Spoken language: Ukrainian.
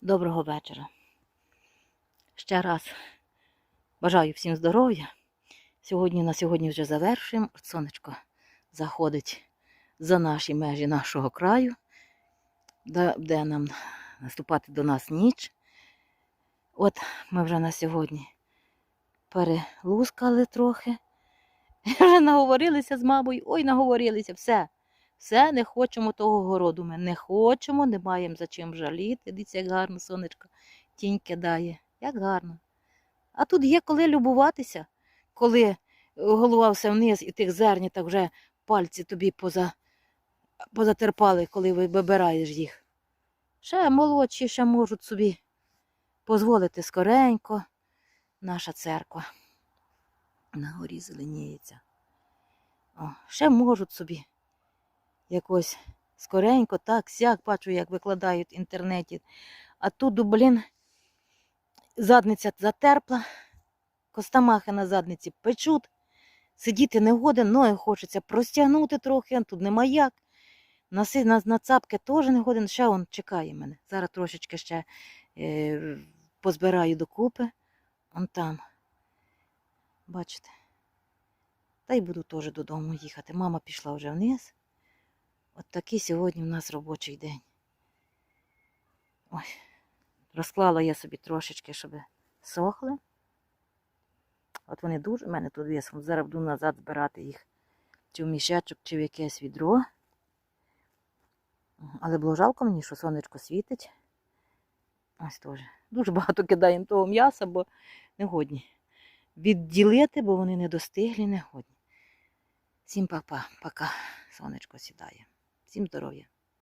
Доброго вечора. Ще раз бажаю всім здоров'я. Сьогодні на сьогодні вже завершуємо. Сонечко заходить за наші межі нашого краю, де, нам наступати до нас ніч. От ми вже на сьогодні перелускали трохи. Вже наговорилися з мамою. Ой, наговорилися, все. Все, не хочемо того городу. Ми не хочемо, не маємо за чим жаліти. Дивіться, як гарно сонечко тінь кидає. Як гарно. А тут є коли любуватися, коли голова все вниз і тих зерні так вже пальці тобі поза, позатерпали, коли вибираєш їх. Ще молодші, ще можуть собі дозволити скоренько. Наша церква на горі зеленіється. О, ще можуть собі якось скоренько, так, сяк, бачу, як викладають в інтернеті. А тут, блін, задниця затерпла, костамахи на задниці печуть, сидіти не годен, ноги хочеться простягнути трохи, тут нема як. Наси на, на цапки теж не годен, ще он чекає мене. Зараз трошечки ще е, позбираю докупи. Он там. Бачите? Та й буду теж додому їхати. Мама пішла вже вниз. От такий сьогодні в нас робочий день. Ой, розклала я собі трошечки, щоб сохли. От вони дуже в мене тут висохнуть. Зараз буду назад збирати їх чи в мішечок, чи в якесь відро. Але було жалко мені, що сонечко світить. Ось теж. Дуже багато кидаємо того м'яса, бо не годні. Відділити, бо вони не достиглі, не годні. Всім папа, пока сонечко сідає. Всім здоров'я.